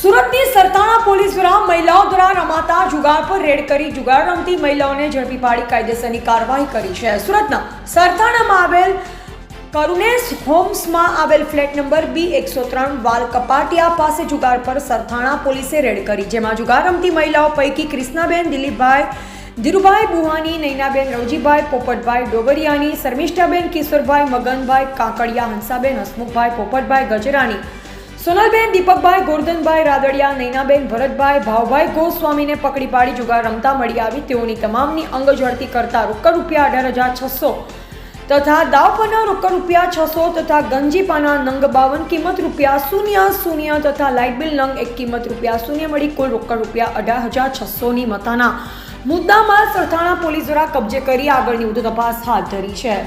સુરતની સરથાણા પોલીસ દ્વારા મહિલાઓ દ્વારા રમાતા જુગાર પર રેડ કરી જુગાર રમતી મહિલાઓને ઝડપી પાડી કાયદેસરની કાર્યવાહી કરી છે. સુરતના સરથાણામાં આવેલ કરુણેશ હોમ્સમાં આવેલ ફ્લેટ નંબર બી એકસો ત્રણ વાલ કપાટિયા પાસે જુગાર પર સરથાણા પોલીસે રેડ કરી, જેમાં જુગાર રમતી મહિલાઓ પૈકી ક્રિષ્નાબેન, દિલીપભાઈ, ધીરુભાઈ બુહાની, નૈનાબેન, રવજીભાઈ, પોપટભાઈ ડોગરિયાની, શર્મિષ્ઠાબેન, કિશોરભાઈ, મગનભાઈ, કાકડિયા, હંસાબેન, હસમુખભાઈ, પોપટભાઈ ગજરાણી સોનલબેન, દીપકભાઈ, ગોરધનભાઈ, રાદડિયા, નૈનાબેન, ભરતભાઈ, ભાવભાઈ ગોસ્વામીને પકડી પાડી જુગાર રમતા મળી આવી. તેઓની તમામની અંગ ઝડપી કરતા રોકડ રૂપિયા અઢાર હજાર છસો તથા દાવપના રોકડ રૂપિયા છસો તથા ગંજીપાના નંગ બાવન કિંમત રૂપિયા શૂન્ય શૂન્ય તથા લાઇટ બિલ નંગ એક કિંમત રૂપિયા શૂન્ય મળી કુલ રોકડ રૂપિયા અઢાર હજાર છસોની મતાના મુદ્દામાલ સરથાણા પોલીસ દ્વારા કબજે કરી આગળની વધુ તપાસ હાથ ધરી છે.